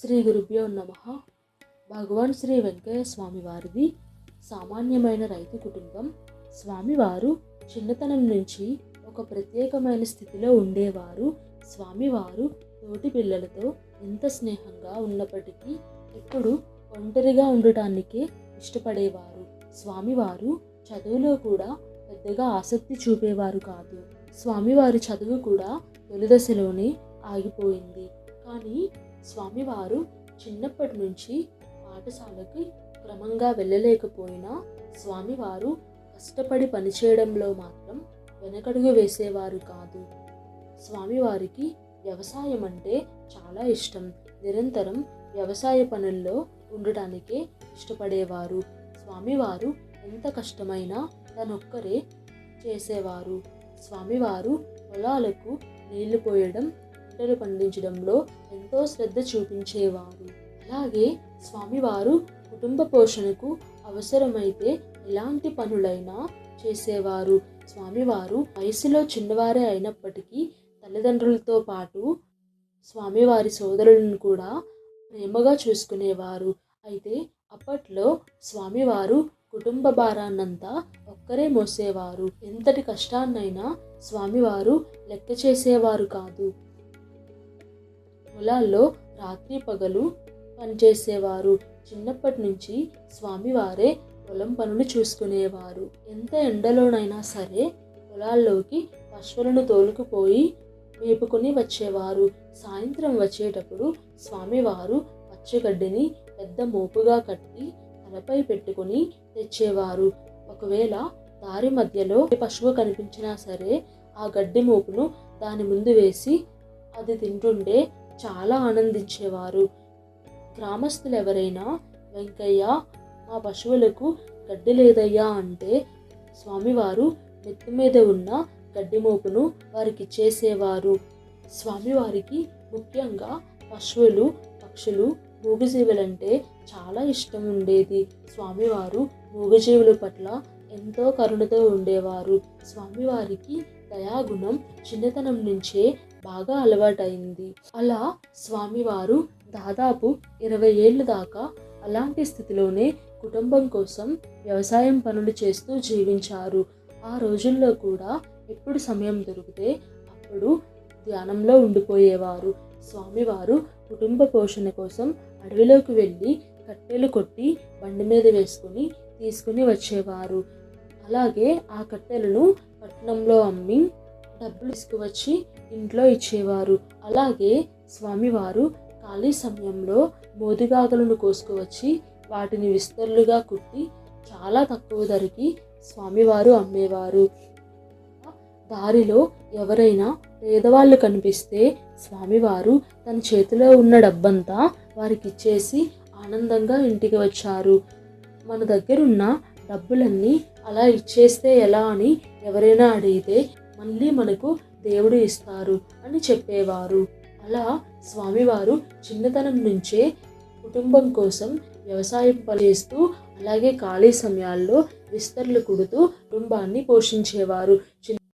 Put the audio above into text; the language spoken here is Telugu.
శ్రీ గురుభ్యో నమ. భగవాన్ శ్రీ వెంకయ్య స్వామి వారిది సామాన్యమైన రైతు కుటుంబం. స్వామివారు చిన్నతనం నుంచి ఒక ప్రత్యేకమైన స్థితిలో ఉండేవారు. స్వామివారు తోటి పిల్లలతో ఎంత స్నేహంగా ఉన్నప్పటికీ ఎప్పుడు ఒంటరిగా ఉండటానికే ఇష్టపడేవారు. స్వామివారు చదువులో కూడా పెద్దగా ఆసక్తి చూపేవారు కాదు. స్వామివారి చదువు కూడా తొలి దశలోనే ఆగిపోయింది. కానీ స్వామివారు చిన్నప్పటి నుంచి పాఠశాలకి క్రమంగా వెళ్ళలేకపోయినా స్వామివారు కష్టపడి పనిచేయడంలో మాత్రం వెనకడుగు వేసేవారు కాదు. స్వామివారికి వ్యవసాయం అంటే చాలా ఇష్టం. నిరంతరం వ్యవసాయ పనుల్లో ఉండటానికే ఇష్టపడేవారు. స్వామివారు ఎంత కష్టమైనా తనొక్కరే చేసేవారు. స్వామివారు పొలాలకు నీళ్ళు పోయడం పంటలు పండించడంలో ఎంతో శ్రద్ధ చూపించేవారు. అలాగే స్వామివారు కుటుంబ పోషణకు అవసరమైతే ఎలాంటి పనులైనా చేసేవారు. స్వామివారు వయసులో చిన్నవారే అయినప్పటికీ తల్లిదండ్రులతో పాటు స్వామివారి సోదరులను కూడా ప్రేమగా చూసుకునేవారు. అయితే అప్పట్లో స్వామివారు కుటుంబ భారాన్నంతా ఒక్కరే మోసేవారు. ఎంతటి కష్టాన్నైనా స్వామివారు లెక్క చేసేవారు కాదు. పొలాల్లో రాత్రి పగలు పనిచేసేవారు. చిన్నప్పటి నుంచి స్వామివారే పొలం పనులు చూసుకునేవారు. ఎంత ఎండలోనైనా సరే పొలాల్లోకి పశువులను తోలుకుపోయి మేపుకొని వచ్చేవారు. సాయంత్రం వచ్చేటప్పుడు స్వామివారు పచ్చగడ్డిని పెద్ద మోపుగా కట్టి తలపై పెట్టుకుని తెచ్చేవారు. ఒకవేళ దారి మధ్యలో ఏ పశువు కనిపించినా సరే ఆ గడ్డి మోపును దాని ముందు వేసి అది తింటుండే చాలా ఆనందించేవారు. గ్రామస్తులు ఎవరైనా వెంకయ్య మా పశువులకు గడ్డి లేదయ్యా అంటే స్వామివారు నెత్తి మీద ఉన్న గడ్డి మోపును వారికి చేసేవారు. స్వామివారికి ముఖ్యంగా పశువులు పక్షులు మూగజీవులంటే చాలా ఇష్టం ఉండేది. స్వామివారు మూగజీవుల పట్ల ఎంతో కరుణతో ఉండేవారు. స్వామివారికి దయాగుణం చిన్నతనం నుంచే బాగా అలవాటైంది. అలా స్వామివారు దాదాపు ఇరవై ఏళ్ళు దాకా అలాంటి స్థితిలోనే కుటుంబం కోసం వ్యవసాయం పనులు చేస్తూ జీవించారు. ఆ రోజుల్లో కూడా ఎప్పుడు సమయం దొరికితే అప్పుడు ధ్యానంలో ఉండిపోయేవారు. స్వామివారు కుటుంబ పోషణ కోసం అడవిలోకి వెళ్ళి కట్టెలు కొట్టి బండి మీద వేసుకుని తీసుకుని వచ్చేవారు. అలాగే ఆ కట్టెలను పట్టణంలో అమ్మి డబ్బులు తీసుకువచ్చి ఇంట్లో ఇచ్చేవారు. అలాగే స్వామివారు ఖాళీ సమయంలో మోదుగాగలను కోసుకువచ్చి వాటిని విస్తరులుగా కుట్టి చాలా తక్కువ ధరకి స్వామివారు అమ్మేవారు. దారిలో ఎవరైనా పేదవాళ్ళు కనిపిస్తే స్వామివారు తన చేతిలో ఉన్న డబ్బంతా వారికి ఇచ్చేసి ఆనందంగా ఇంటికి వచ్చారు. మన దగ్గరున్న డబ్బులన్నీ అలా ఇచ్చేస్తే ఎలా అని ఎవరైనా అడిగితే మళ్ళీ మనకు దేవుడు ఇస్తారు అని చెప్పేవారు. అలా స్వామివారు చిన్నతనం నుంచే కుటుంబం కోసం వ్యవసాయం పనిచేస్తూ అలాగే ఖాళీ సమయాల్లో విస్తరలు కుడుతూ కుటుంబాన్ని పోషించేవారు.